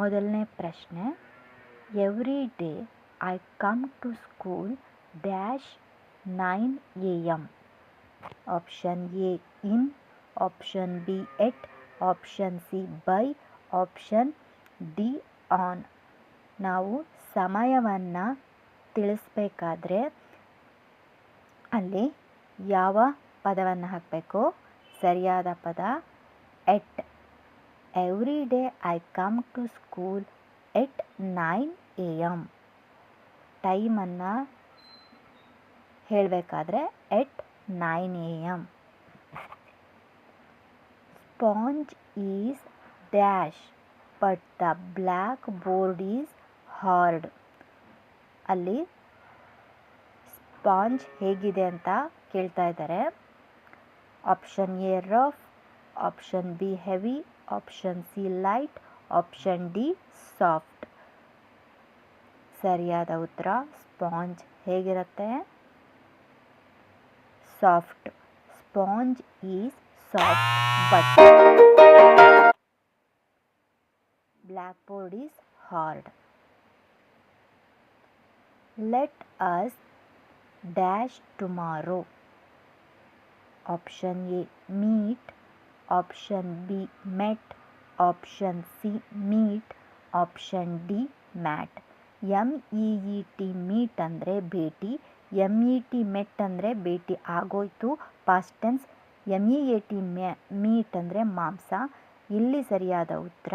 ಮೊದಲನೇ ಪ್ರಶ್ನೆ every day I come to school dash nine A M option A in option B at option C by option D on ನಾವು ಸಮಯವನ್ನು ತಿಳಿಸ್ಬೇಕಾದ್ರೆ ಅಲ್ಲಿ ಯಾವ ಪದವನ್ನು ಹಾಕಬೇಕು? ಸರಿಯಾದ ಪದ at every day I come to school at nine A M ಟೈಮನ್ನು ಹೇಳಬೇಕಾದ್ರೆ at nine A M sponge is dash but the black board is hard ಅಲ್ಲಿ ಸ್ಪಾಂಜ್ ಹೇಗಿದೆ ಅಂತ ಕೇಳ್ತಾ ಇದ್ದಾರೆ. Option A rough option B heavy option C light option D soft ಸರಿಯಾದ ಉತ್ತರ sponge ಹೇಗಿರುತ್ತೆ soft sponge is soft but black board is hard let us dash tomorrow option A meet option B met option C meet option D mat M E E T meet ಅಂದರೆ ಭೇಟಿ. M E T met ಅಂದರೆ ಭೇಟಿ. ಆಗೋಯ್ತು. Past tense M E A T ಮ್ಯಾ meat ಅಂದರೆ ಮಾಂಸ. ಇಲ್ಲಿ ಸರಿಯಾದ ಉತ್ತರ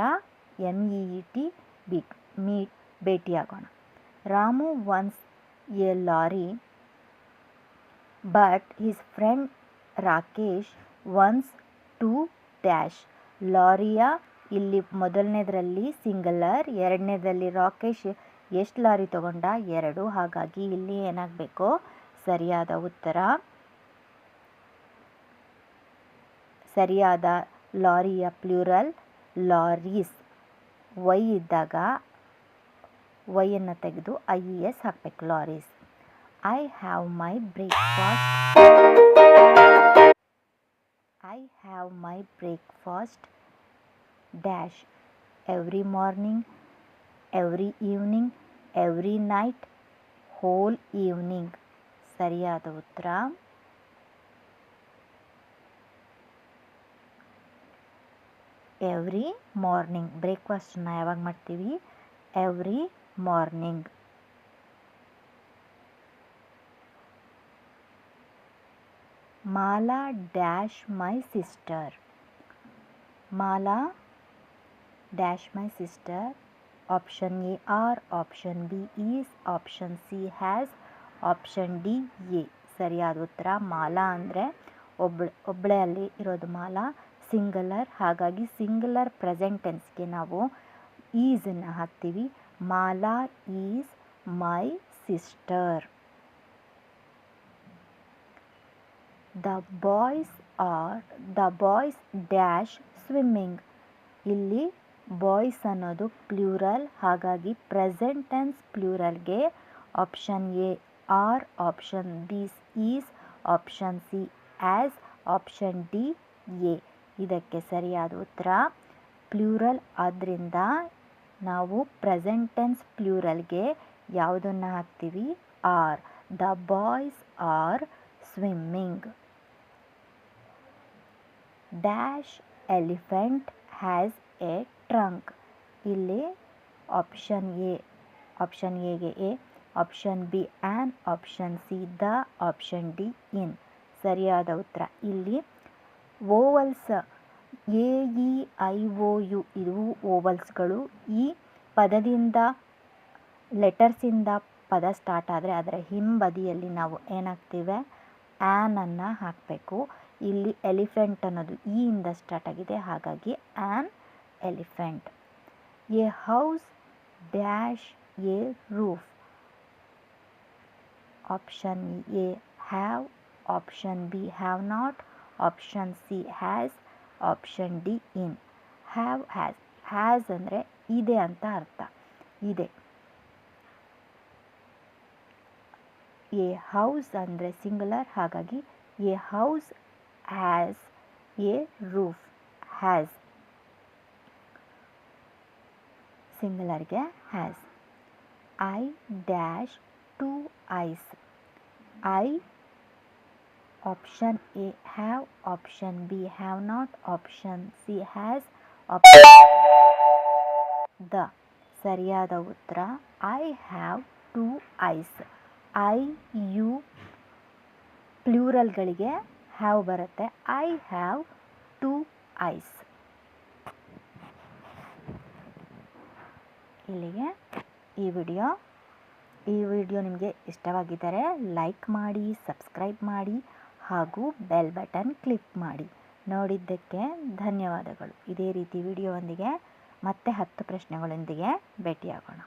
M E E T beat meet ಆಗೋಣ Ramu owns a lorry but his friend Rakesh owns two dash ಲಾರಿಯ ಇಲ್ಲಿ ಮೊದಲನೇದರಲ್ಲಿ ಸಿಂಗಲರ್ ಎರಡನೇದಲ್ಲಿ ರಾಕೇಶ್, ಎಷ್ಟು ಲಾರಿ ತಗೊಂಡ? ಎರಡು. ಹಾಗಾಗಿ ಇಲ್ಲಿ ಏನಾಗಬೇಕು? ಸರಿಯಾದ ಉತ್ತರ. ಸರಿಯಾದ ಲಾರಿಯ ಪ್ಲ್ಯೂರಲ್ ಲಾರೀಸ್. ವೈ ಇದ್ದಾಗ ವೈಯನ್ನು ತೆಗೆದು ಐ ಇ ಎಸ್ ಹಾಕಬೇಕು, lorries. I have my breakfast I have my breakfast dash every morning every evening every night whole evening ಸರಿಯಾದ ಉತ್ತರ ಎವ್ರಿ ಮಾರ್ನಿಂಗ್ ಬ್ರೇಕ್ಫಾಸ್ಟನ್ನ ಯಾವಾಗ ಮಾಡ್ತೀವಿ every morning Mala dash my sister. Mala dash my sister. Option A are, option B is, option C has, option D A. ಸರಿಯಾದ ಉತ್ತರ ಮಾಲಾ ಅಂದರೆ ಒಬ್ಳ ಒಬ್ಬಳೇ ಅಲ್ಲಿ ಇರೋದು ಮಾಲಾ. ಸಿಂಗಲರ್ ಹಾಗಾಗಿ ಸಿಂಗಲರ್ ಪ್ರೆಸೆಂಟ್ ಟೆನ್ಸ್ಗೆ ನಾವು ಈಸನ್ನು ಹಾಕ್ತೀವಿ. Mala is my sister. The boys are the boys dash swimming ಇಲ್ಲಿ ಬಾಯ್ಸ್ ಅನ್ನೋದು ಪ್ಲ್ಯೂರಲ್ ಹಾಗಾಗಿ present tense ಪ್ಲ್ಯೂರಲ್ಗೆ option A are option B is option C as option D A ಇದಕ್ಕೆ ಸರಿಯಾದ ಉತ್ತರ ಪ್ಲ್ಯೂರಲ್ ಆದ್ದರಿಂದ ನಾವು ಪ್ರೆಸೆಂಟ್ ಟೆನ್ಸ್ ಪ್ಲ್ಯೂರಲ್ಗೆ ಯಾವುದನ್ನು ಹಾಕ್ತೀವಿ? Are the boys are swimming dash elephant has a trunk ಇಲ್ಲಿ ಆಪ್ಷನ್ ಎ ಆಪ್ಷನ್ ಎಗೆ A option B an option C the option D in ಸರಿಯಾದ ಉತ್ತರ. ಇಲ್ಲಿ vowels A E I O U ಇದು ಓವಲ್ಸ್ಗಳು. ಈ ಪದದಿಂದ ಲೆಟರ್ಸಿಂದ ಪದ ಸ್ಟಾರ್ಟ್ ಆದರೆ ಅದರ ಹಿಂಬದಿಯಲ್ಲಿ ನಾವು ಏನಾಗ್ತೀವಿ? ಆ್ಯನನ್ನು ಹಾಕಬೇಕು. ಇಲ್ಲಿ ಎಲಿಫೆಂಟ್ ಅನ್ನೋದು ಇ ಇಂದ ಸ್ಟಾರ್ಟ್ ಆಗಿದೆ. ಹಾಗಾಗಿ an elephant a house dash a roof option A have option B have not option C has option D in have has has ಅಂದರೆ ಇದೆ ಅಂತ ಅರ್ಥ. ಇದೆ. ಎ ಹೌಸ್ ಅಂದರೆ ಸಿಂಗುಲರ್ ಹಾಗಾಗಿ a house has a roof has ಸಿಂಗುಲರ್ಗೆ has I dash two eyes I option A have option B have not option C has option D ಸರಿಯಾದ ಉತ್ತರ I have two eyes I you ಪ್ಲ್ಯೂರಲ್ಗಳಿಗೆ have ಬರುತ್ತೆ. I have two eyes ಇಲ್ಲಿಗೆ ಈ video. ಈ video ನಿಮಗೆ ಇಷ್ಟವಾಗಿದ್ದರೆ like ಮಾಡಿ subscribe ಮಾಡಿ, ಹಾಗೂ ಬೆಲ್ ಬಟನ್ ಕ್ಲಿಕ್ ಮಾಡಿ. ನೋಡಿದ್ದಕ್ಕೆ ಧನ್ಯವಾದಗಳು. ಇದೇ ರೀತಿ ವಿಡಿಯೋವೊಂದಿಗೆ ಮತ್ತೆ ಹತ್ತು ಪ್ರಶ್ನೆಗಳೊಂದಿಗೆ ಭೇಟಿಯಾಗೋಣ.